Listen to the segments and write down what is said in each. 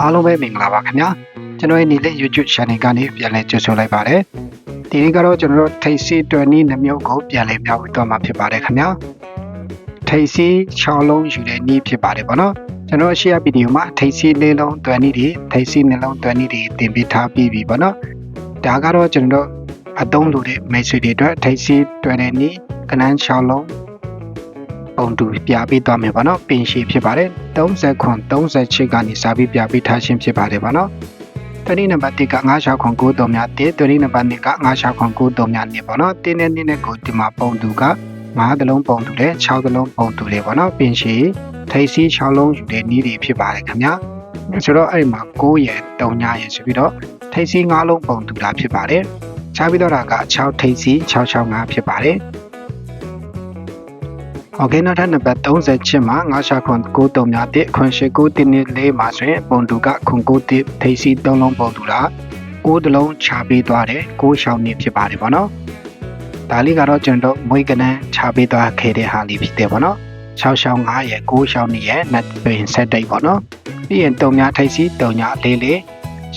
အားလုံးပဲမင်္ဂလာပါခင်ဗျာကျွန်တော်ရဲ့နေ့လေး YouTube channel ကနေပြန်လည်ကြိုဆိုလိုက်ပါတယ်ဒီနေ့ကတော့ကျွန်တော်တို့ထိတ်စီ20နှမျိုးကိုပြန်လည်ပြောင်းပြီးတော့မှာဖြစ်ပါတယ်ခင်ဗျာထိတ်စီ6လုံးယူတဲ့နေ့ဖြစ်ပါတယ်ပေါ့နော်ကျွန်တော်ရှေ့ရဗီဒီယိုမှာထိတ်စီလေးလုံး20နည်းတွေထိတ်စီနှလုံး20နည်းတွေတင်ပြထားပြီးပြီပေါ့နော်ဒါကတော့ကျွန်တော်တို့အသုံးလိုတဲ့မိတ်ဆွေတွေအတွက်ထိတ်စီ20နည်းကနန်း6လုံး ပုံတူပြပေးသွားမယ်ပေါ့နော်ပင်ရှည်ဖြစ်ပါတယ်30ခွန်38ကနေစာပြီးပြပေးထားခြင်းဖြစ်ပါတယ်ပေါ့နော်တတိနံပါတ်1က96ခွန်9တုံများ1တတိနံပါတ်2က96ခွန်9တုံများ2ပေါ့နော်တင်းနဲ့2နဲ့ကိုဒီမှာပုံတူက9တလုံးပုံတူတယ်6တလုံးပုံတူတယ်ပေါ့နော်ပင်ရှည်ထိပ်စီး6လုံးယူတဲ့နည်းတွေဖြစ်ပါတယ်ခင်ဗျာဆိုတော့အဲ့ဒီမှာ9ရယ်3ညရယ်ဆိုပြီးတော့ထိပ်စီး9လုံးပုံတူတာဖြစ်ပါတယ်ခြားပြီးတော့တာက6ထိပ်စီး665ဖြစ်ပါတယ် ။ဩဂိနထနံပါတ်30ချစ်မှာငါရှာခွန်9တုံများတဲ့အခွန်ရှိ9တင်းလေးမှာဆိုရင်ပုံတူကခွန်9တစ်ထိစီ3လုံးပုံတူလား9တလုံးခြာပေးသွားတယ်9ရှောင်းနေဖြစ်ပါတယ်ဗောနော်။ဒါလေးကတော့ကျွန်တော်မွေးကနန်းခြာပေးသွားခဲ့တဲ့ဟာလေးဖြစ်တယ်ဗောနော်။6ရှောင်း9ရဲ့9ရှောင်း2ရဲ့နတ်ပင်ဆက်တိတ်ဗောနော်။ပြီးရင်တုံများထိစီတုံများလေးလေး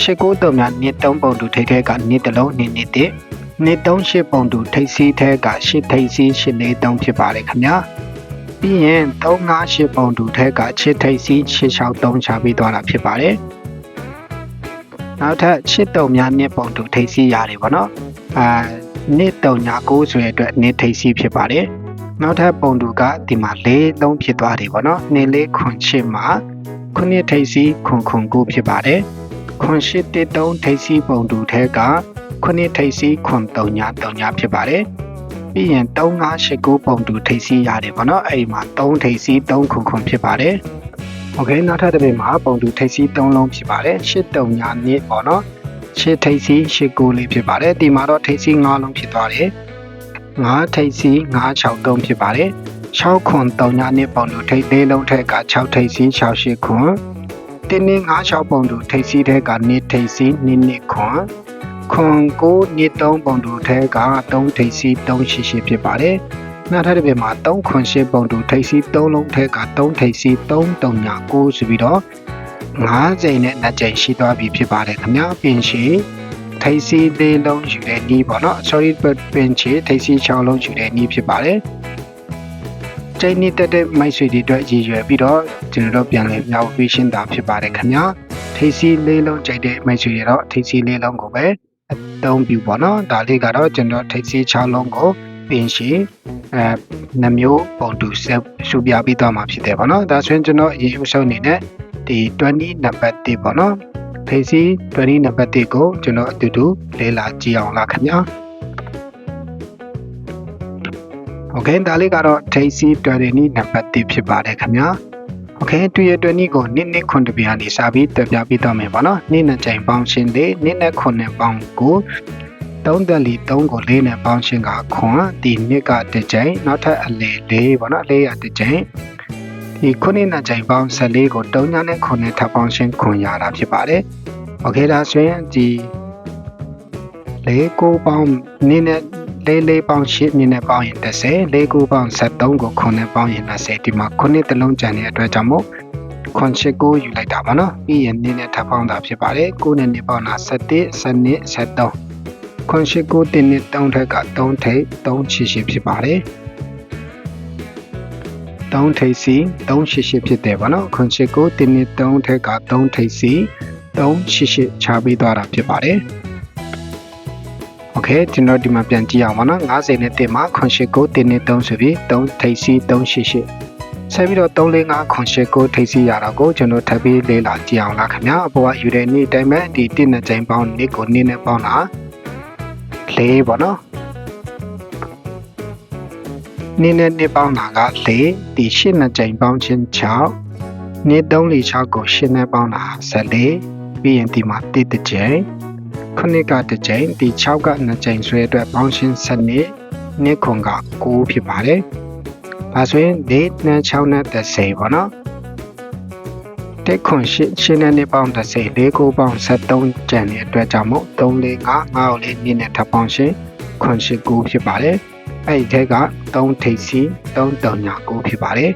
ရှစ်ကိုတုံများနေ3ပုံတူထိထဲကနေတလုံးနေနေတဲ့နေ38ပုံတူထိပ်စီးထဲကရှစ်ထိပ်စီးရှစ်လေးတုံးဖြစ်ပါလေခင်ဗျာ ပြီးရင်358ပုံတူထဲကချစ်ထိပ်စီ663ချပြီးသွားတာဖြစ်ပါတယ်နောက်ထပ်ချစ်တုံများနှစ်ပုံတူထိပ်စီရတယ်ဗောနော်အာနှစ်တုံညာ9ဆိုရတဲ့အတွက်နှစ်ထိပ်စီဖြစ်ပါတယ်နောက်ထပ်ပုံတူကဒီမှာ၄လုံးဖြစ်သွားတယ်ဗောနော်နှစ်လေးခွန်ချစ်မှာခုနှစ်ထိပ်စီခွန်ခွန်9ဖြစ်ပါတယ်ခွန်ရှိတစ်တုံးထိပ်စီပုံတူထဲကခုနှစ်ထိပ်စီခွန်3ညာ3ညာဖြစ်ပါတယ် ပြီးရင်3589ပုံတူထိပ်စီးရတယ်ပေါ့နော်အဲ့ဒီမှာ3ထိပ်စီး3ခုခုဖြစ်ပါတယ်โอเคနောက်ထပ်တစ်ပေမှာပုံတူထိပ်စီး3လုံးဖြစ်ပါတယ်8တုံညာနည်းပေါ့နော်8ထိပ်စီး8ကိုလေးဖြစ်ပါတယ်ဒီမှာတော့ထိပ်စီး5လုံးဖြစ်သွားတယ်5ထိပ်စီး963ဖြစ်ပါတယ်6ခွန်3ညာနည်းပုံတူထိပ်သေးလုံးထက်က6ထိပ်စီး68ခွန်တင်းနေ96ပုံတူထိပ်စီးထဲက2ထိပ်စီး2နှစ်ခွန် ခွန်ကိုနှစ်3ပုံတူထဲက3ထိပ်စီး3ရှိရှိဖြစ်ပါတယ်။နောက်ထပ်တစ်ပြမှာ3ခွန်8ပုံတူထိပ်စီး3လုံးထဲက3ထိပ်စီး3တုံညာ9ဆိုပြီးတော့9ကြိမ်နဲ့2ကြိမ်ရှိသွားပြီဖြစ်ပါတယ်ခင်ဗျာပြင်ရှိထိပ်စီးသေးလုံးယူတဲ့နီးပေါ့နော် sorry ပင်ချေထိပ်စီး6လုံးယူတဲ့နီးဖြစ်ပါတယ်။ချိန်နည်းတက်တဲ့မိုက်ဆွေတွေအတွက်ရည်ရွယ်ပြီးတော့ကျွန်တော်တို့ပြန်လည်မြောက်ပေးရှင်းတာဖြစ်ပါတယ်ခင်ဗျာထိပ်စီးလေးလုံးကြိုက်တဲ့မိုက်ဆွေတွေတော့ထိပ်စီးလေးလုံးကိုပဲ အသုံးပြုပေါ့နော်ဒါလေးကတော့ကျွန်တော်ထိပ်စီး6လုံးကိုပြင်ရှင်းအဲနှမျိုးပုံတူဆက်စုပြပြီးသွားမှာဖြစ်တယ်ပေါ့နော်ဒါဆိုရင်ကျွန်တော်အရင်အဆုံးအနေနဲ့ဒီ20နံပါတ်1ပေါ့နော်ထိပ်စီး20နံပါတ်1ကိုကျွန်တော်အတူတူလေ့လာကြည့်အောင်လားခင်ဗျာโอเคဒါလေးကတော့ထိပ်စီး20နံပါတ်1ဖြစ်ပါတယ်ခင်ဗျာ โอเคတူရတွနီကိုနှစ်နှစ်ခွန်တပြားနေစာပြီးတက်ပြပြီးတော့မယ်ပေါ့နော်နှစ်နှစ်ချိန်ပေါင်းရှင်းလေးနှစ်နဲ့ခွန်နဲ့ပေါင်းကို3တက်လီ3ကို4နဲ့ပေါင်းရှင်းကခွန်ဒီနှစ်ကတစ်ချိန်နောက်ထပ်အလေ4ပေါ့နော်4ရတစ်ချိန်ဒီခုနှစ်နှစ်ချိန်ပေါင်း14ကို3ညနဲ့ခွန်နဲ့ထပ်ပေါင်းရှင်းခွန်ရတာဖြစ်ပါတယ်โอเคဒါဆိုရင်ဒီ4ကိုပေါင်းနှစ်နဲ့ လေးလေးပေါင်း8မြင်းနဲ့ပေါင်းရင်30လေးကိုပေါင်း73ကို9နဲ့ပေါင်းရင်20ဒီမှာ9တလုံးကျန်တဲ့အတွက်ကြောင့်မို့ခွန်ချစ်ကိုယူလိုက်တာပါနော်ပြီးရင်နင်းနဲ့ထပ်ပေါင်းတာဖြစ်ပါတယ်9နဲ့နှစ်ပေါင်းတာ7 7 73ခွန်ချစ်ကိုတင်းနဲ့3ထက်က3ထိပ်3ချစ်ရှိဖြစ်ပါတယ်3ထိပ်စီ3ရှိရှိဖြစ်တယ်ဗောနော်ခွန်ချစ်ကိုတင်းနဲ့3ထက်က3ထိပ်စီ3ရှိရှိချပေးသွားတာဖြစ်ပါတယ် โอเคကျွန်တော်ဒီမှာပြန်ကြည့်အောင်ပါနော်90နဲ့တင်မှာခွန်ရှိကိုတင်နဲ့3ဆိုပြီး3ထိပ်စီ388ဆက်ပြီးတော့345ခွန်ရှိကိုထိပ်စီရတာကိုကျွန်တော်ထပ်ပြီးလေ့လာကြည့်အောင်လားခင်ဗျာအပေါ်ကယူတဲ့နေ့တိုင်းမဲ့ဒီတစ်နဲ့ချိန်ပေါင်းနေ့ကိုနေ့နဲ့ပေါင်းတာ၄ပေါ့နော်နေ့နဲ့နေ့ပေါင်းတာက၄ဒီ၈နဲ့ချိန်ပေါင်းချင်း6နေ့3လ6ကို8နဲ့ပေါင်းတာ14ပြီးရင်ဒီမှာတစ်တစ်ချိန် ခုနှစ်ကတစ်ကြိမ်ဒီ6က2ကြိမ်ဆွဲအတွက်ပေါင်းရှင်းစနစ်နှစ်ခွန်က9ဖြစ်ပါတယ်။ဒါဆိုရင်၄နဲ့6နဲ့30ပေါ့နော်။တက်ခွန်ရှင်းရှင်းနဲ့ပေါင်း30၄ကိုပေါင်း73ကျန်တဲ့အတွက်ကြောင့်မို့3 4 5 5ကိုလေးမြင့်နဲ့ထပ်ပေါင်းရှင်းခွန်ရှင်း9ဖြစ်ပါတယ်။အဲ့ဒီထက်က3ထိပ်စီ3တုံညာ9ဖြစ်ပါတယ်။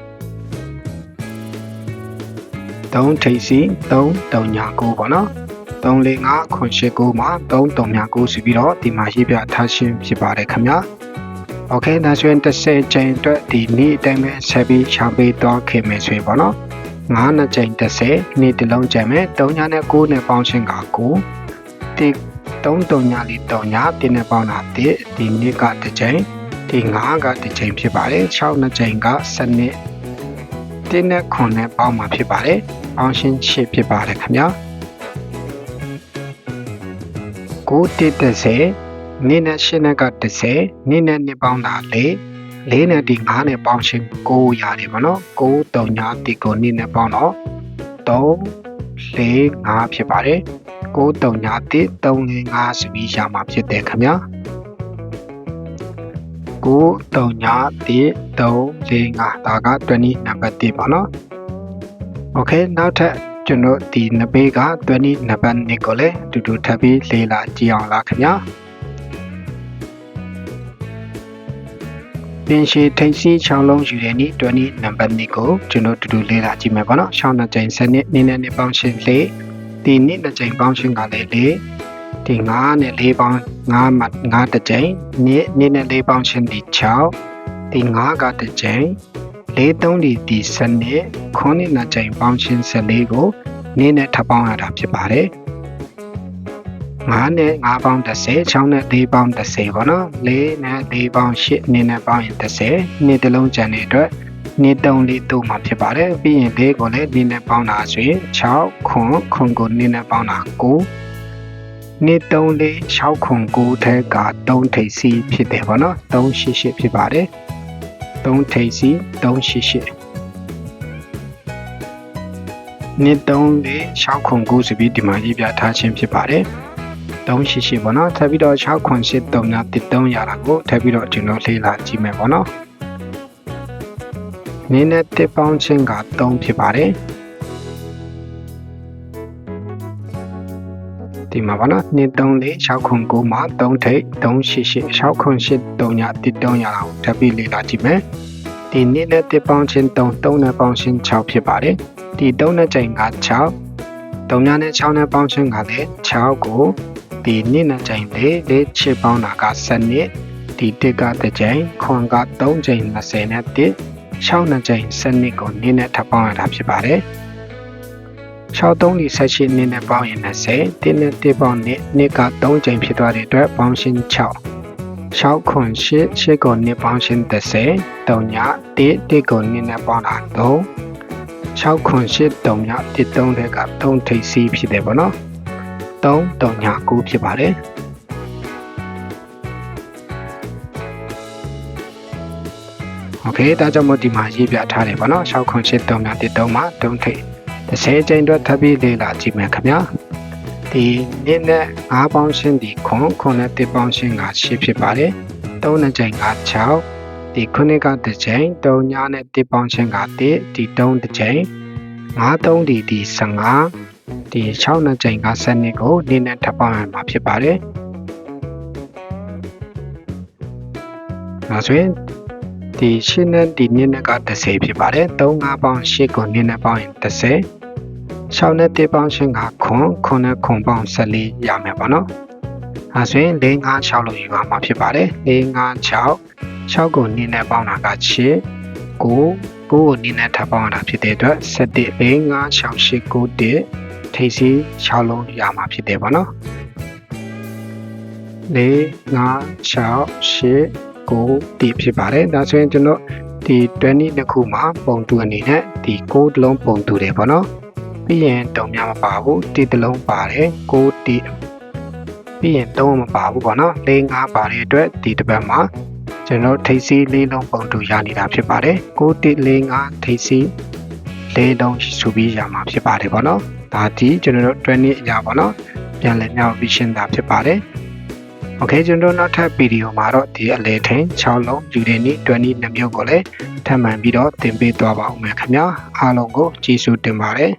3ထိပ်စီ3တုံညာ9ပေါ့နော် 34589မှာ3329ဆိုပြီးတော့ဒီမှာရေးပြထားရှင်းဖြစ်ပါတယ်ခင်ဗျာ။ Okay ဒါဆိုရင်30ချိန်အတွက်ဒီနေ့အတိုင်းပဲဆက်ပြီးရှာပေးသွားခင်မယ်ဆိုရင်ပေါ့နော်။9နှစ်ချိန်30နေ့တစ်လုံးချိန်မယ်3ညနဲ့9နဲ့ပေါင်းရှင်းက9တိ3တုံညာလေးတုံညာတင်းနဲ့ပေါင်းတာတိဒီနေ့ကတစ်ချိန်ဒီ9ကတစ်ချိန်ဖြစ်ပါတယ်6နှစ်ချိန်ကစနစ်တင်းနဲ့9နဲ့ပေါင်းမှာဖြစ်ပါတယ်။ပေါင်းရှင်း7ဖြစ်ပါတယ်ခင်ဗျာ။ ကိုတစ်30နင်းနဲ့ရှင်းနဲ့က30နင်းနဲ့နှစ်ပေါင်းတာလေးလေးနဲ့ဒီ9နဲ့ပေါင်းရှင်း9ရတယ်ဗောနော်9 3ညာဒီကိုနင်းနဲ့ပေါင်းတော့3 4 5ဖြစ်ပါတယ်9 3ညာတိ3 4 5ဆိုပြီးရမှာဖြစ်တယ်ခင်ဗျာ။9 3ည1 3 4 5ဒါက20နံပါတ်1ပါနော်โอเคနောက်ထပ် ကျွန်တော်ဒီနဘေးက20နံပါတ်2ကိုလည်းအတူတူထပ်ပြီးလေ့လာကြည့်အောင်လားခင်ဗျာပင်ရှိထိန်စီ6လုံးယူတဲ့နေ့20နံပါတ်2ကိုကျွန်တော်တူတူလေ့လာကြည့်မယ်ပေါ့နော်6နှစ်ကြိမ်7နှစ်နေ့နဲ့နေ့ပေါင်းရှင်း၄ဒီနေ့နှစ်ကြိမ်ပေါင်းရှင်းကလည်း၄ဒီ9နဲ့4ပေါင်း9မှ9တစ်ကြိမ်နေ့နေ့နဲ့4ပေါင်းချင်းဒီ6ဒီ9ကတစ်ကြိမ် 4 3ဒီဒီစနစ်ခုနှစ်နှစ်ကြိမ်ပေါင်းချင်း14ကိုနေ့နဲ့ထပ်ပေါင်းရတာဖြစ်ပါတယ်9နဲ့9ပေါင်း30 6နဲ့4ပေါင်း30ပေါ့နော်4နဲ့4ပေါင်း8နေ့နဲ့ပေါင်းရင်30နေ့တစ်လုံးကျန်တဲ့အတွက်နေ့3လေးတို့မှာဖြစ်ပါတယ်ပြီးရင်4ကိုလည်းနေ့နဲ့ပေါင်းတာဆိုရင်6ခွန်ခွန်ကိုနေ့နဲ့ပေါင်းတာ9နှစ်3 4 6ခွန်9ထဲက3ထိပ်စီးဖြစ်တယ်ဗောနော်388ဖြစ်ပါတယ် 3ထိပ်စီး388နှစ်3 4 6ခွန်9ဆိုပြီးဒီမှာရေးပြထားခြင်းဖြစ်ပါတယ်388ပေါ့နော်ထပ်ပြီးတော့6ခွန်8 3ည3ရတာကိုထပ်ပြီးတော့ကျွန်တော်လေ့လာကြည့်မယ်ပေါ့နော်နင်းနဲ့တစ်ပေါင်းချင်းက3ဖြစ်ပါတယ် ဒီမှာပါနော်2 3 4 6ခွန်9မှာ3ထိပ်388 6ခွန်8 3ည3ရတာကိုထပ်ပြီးလေ့လာကြည့်မယ်ဒီနေ့နဲ့တစ်ပေါင်းချင်း3 3နဲ့ပေါင်းချင်း6ဖြစ်ပါတယ်ဒီ3နဲ့ချိန်က6 3ညနဲ့6နဲ့ပေါင်းချင်းကလည်း6ကိုဒီနေ့နဲ့ချိန်လေးလေးချစ်ပေါင်းတာက7နှစ်ဒီတစ်ကတစ်ချိန်ခွန်က3ချိန်20နဲ့တစ်6နှစ်ချိန်7နှစ်ကိုနေ့နဲ့ထပ်ပေါင်းရတာဖြစ်ပါတယ် 63လီဆက်ရှိနည်းနဲ့ပေါင်းရင်20တင်းနဲ့တစ်ပေါင်းနဲ့နှစ်က3ချိန်ဖြစ်သွားတဲ့အတွက်ပေါင်းရှင်း6 6ခွန်8 8ကိုနှစ်ပေါင်းရှင်း30 3ည1 1ကိုနှစ်နဲ့ပေါင်းတာ3 6ခွန်8 3ည1 3တဲ့က3ထိပ်စီးဖြစ်တယ်ပေါ့နော်3 3ည9ဖြစ်ပါတယ်โอเคဒါကြောင့်မို့ဒီမှာရေးပြထားတယ်ပေါ့နော်6ခွန်8 3ည1 3မှာ3ထိပ် 30ကျိန်အတွက်ထပ်ပြီးလေ့လာကြည့်မယ်ခင်ဗျာဒီနေ့နဲ့5ပေါင်းရှင်းဒီခွန်ခွန်နဲ့1ပေါင်းရှင်းက10ဖြစ်ပါတယ်3နဲ့ကျိန်က6ဒီခုနှစ်ကတစ်ကျိန်3ညနဲ့1ပေါင်းရှင်းက1ဒီ3တစ်ကျိန်5 3ဒီဒီ15ဒီ6နဲ့ကျိန်က7နှစ်ကိုနေ့နဲ့ထပ်ပေါင်းရမှာဖြစ်ပါတယ်ဒါဆိုရင်ဒီရှင်းနဲ့ဒီနေ့နဲ့က30ဖြစ်ပါတယ်3 5ပေါင်း8ကိုနေ့နဲ့ပေါင်းရင်30 6နဲ့1ပေါင်းရှင်းကခွန်ခွန်နဲ့ခွန်ပေါင်း14ရမယ်ပေါ့နော်အဲဆိုရင်4 5 6လို့ယူရမှာဖြစ်ပါတယ်4 5 6 6ကိုနင်းနဲ့ပေါင်းတာက8 9 9ကိုနင်းနဲ့ထပ်ပေါင်းတာဖြစ်တဲ့အတွက်7 4 5 6 8 9 1ထိပ်စီ6လုံးရမှာဖြစ်တယ်ပေါ့နော်4 5 6 8 9ဒီဖြစ်ပါတယ်ဒါဆိုရင်ကျွန်တော်ဒီ20နှစ်ခုမှာပုံတူအနေနဲ့ဒီ9လုံးပုံတူတယ်ပေါ့နော် ပြီးရင်တုံများမပါဘူးတီတလုံးပါတယ်6တီပြီးရင်3မပါဘူးပေါ့နော်၄5ပါတဲ့အတွက်ဒီတစ်ပတ်မှာကျွန်တော်ထိပ်စီး၄လုံးပုံတူရနေတာဖြစ်ပါတယ်6တီ၄5ထိပ်စီး၄လုံးဆိုပြီးရမှာဖြစ်ပါတယ်ပေါ့နော်ဒါဒီကျွန်တော်တို့20အရာပေါ့နော်ပြန်လည်မြောက်ပြီးရှင်းတာဖြစ်ပါတယ်โอเคကျွန်တော်နောက်ထပ်ဗီဒီယိုမှာတော့ဒီအလေထင်း6လုံးယူတဲ့နေ့20နှစ်မျိုးကိုလည်းထပ်မံပြီးတော့သင်ပေးသွားပါဦးမယ်ခင်ဗျာအားလုံးကိုကျေးဇူးတင်ပါတယ်